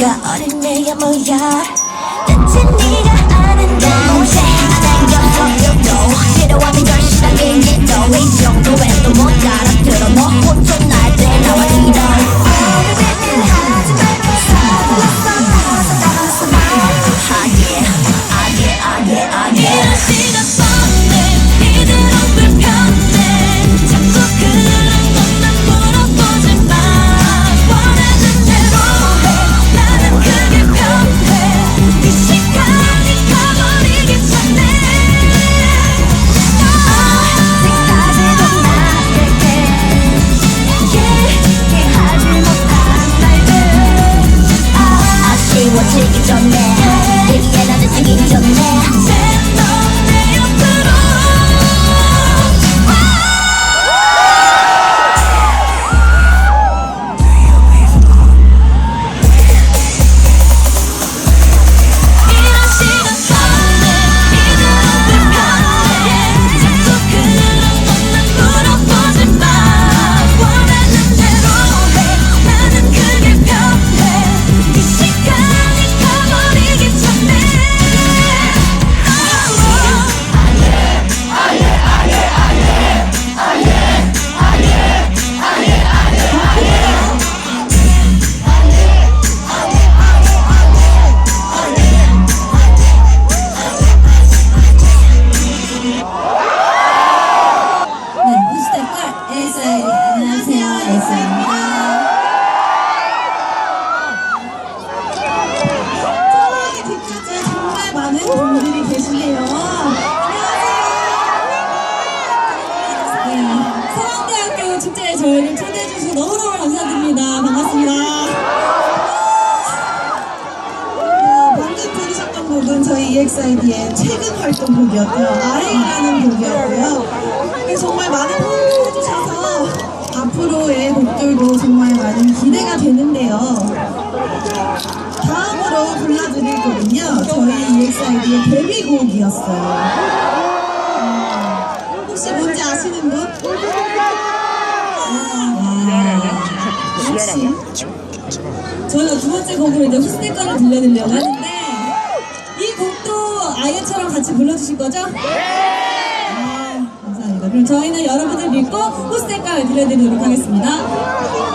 네가 어린 내가 뭐야? 곡들도 정말 많은 기대가 되는데요. 다음으로 불러드릴 곡은요. 저희 EXID의 데뷔곡이었어요. 음, 혹시 뭔지 아시는 분? 아, 역시 저희가 두 번째 곡으로 이제 후스테커를 들려드리려고 하는데 이 곡도 아이처럼 같이 불러주실 거죠? 네! 그럼 저희는 여러분을 믿고 후스테커를 들려드리도록 하겠습니다.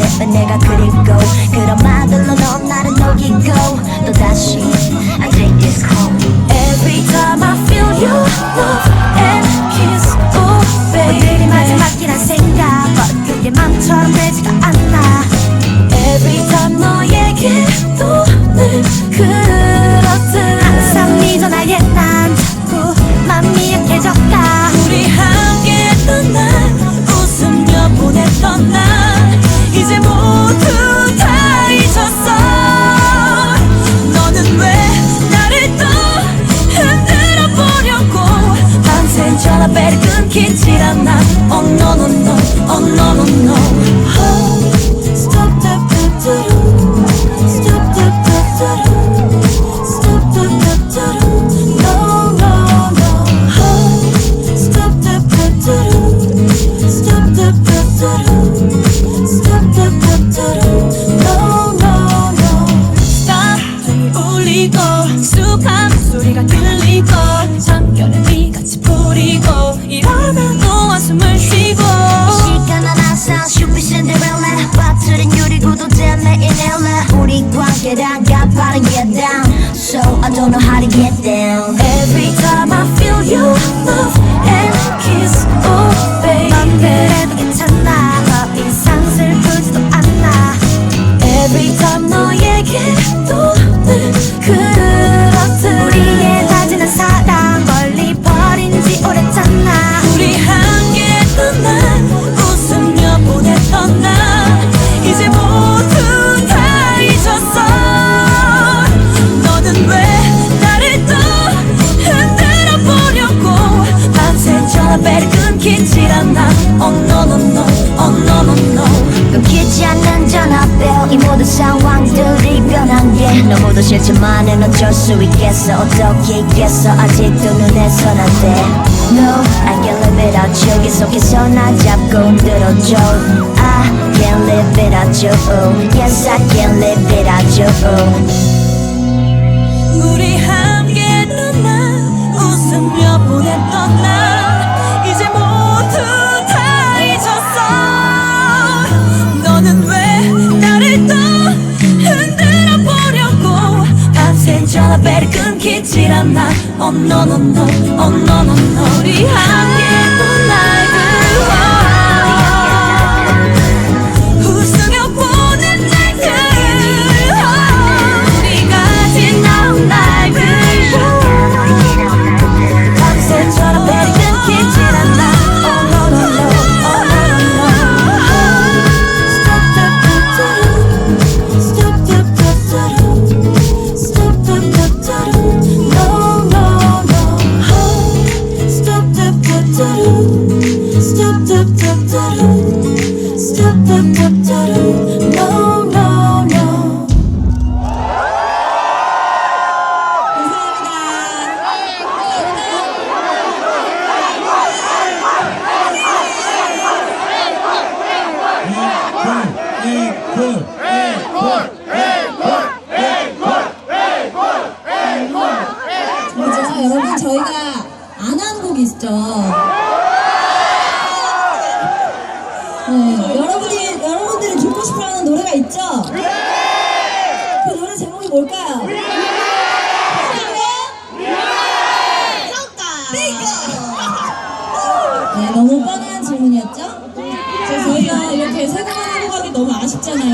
그때 내가 그립고 그런 마음들로 넌 나를 녹이고 또다시 I take this home Every time I feel you love and kiss Oh baby 오늘이 마지막이란 생각 but 그게 맘처럼 되지가 않아 Get I got gotta get down. So I don't know how to get down. Every time I feel your love and kiss, oh baby. 너무도 싫지만 은 어쩔 수 있겠어 어떻게 있겠어 아직도 눈에선 안돼 No I can't live it out 여기 속에서 나 잡고 흔들어줘 I can't live it out you Yes I can't live it out you 우리 oh no no no, oh no no no. 우리 함께. 여러분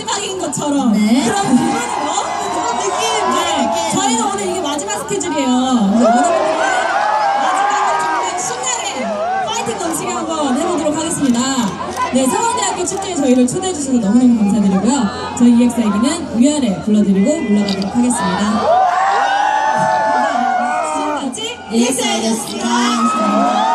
마지막인 것처럼 네. 그런 부분으로 그런 느낌. 아, 네. 저희는 오늘 이게 마지막 스케줄이에요. 네. 마지막을 정말 신나게 파이팅 넘치게 한번 해보도록 하겠습니다. 네 서강대학교 축제에 저희를 초대해주셔서 너무너무 감사드리고요. 저희 EX 얘기는 위아래 불러드리고 올라가도록 하겠습니다. 네. 네, 지금까지 EXI였습니다.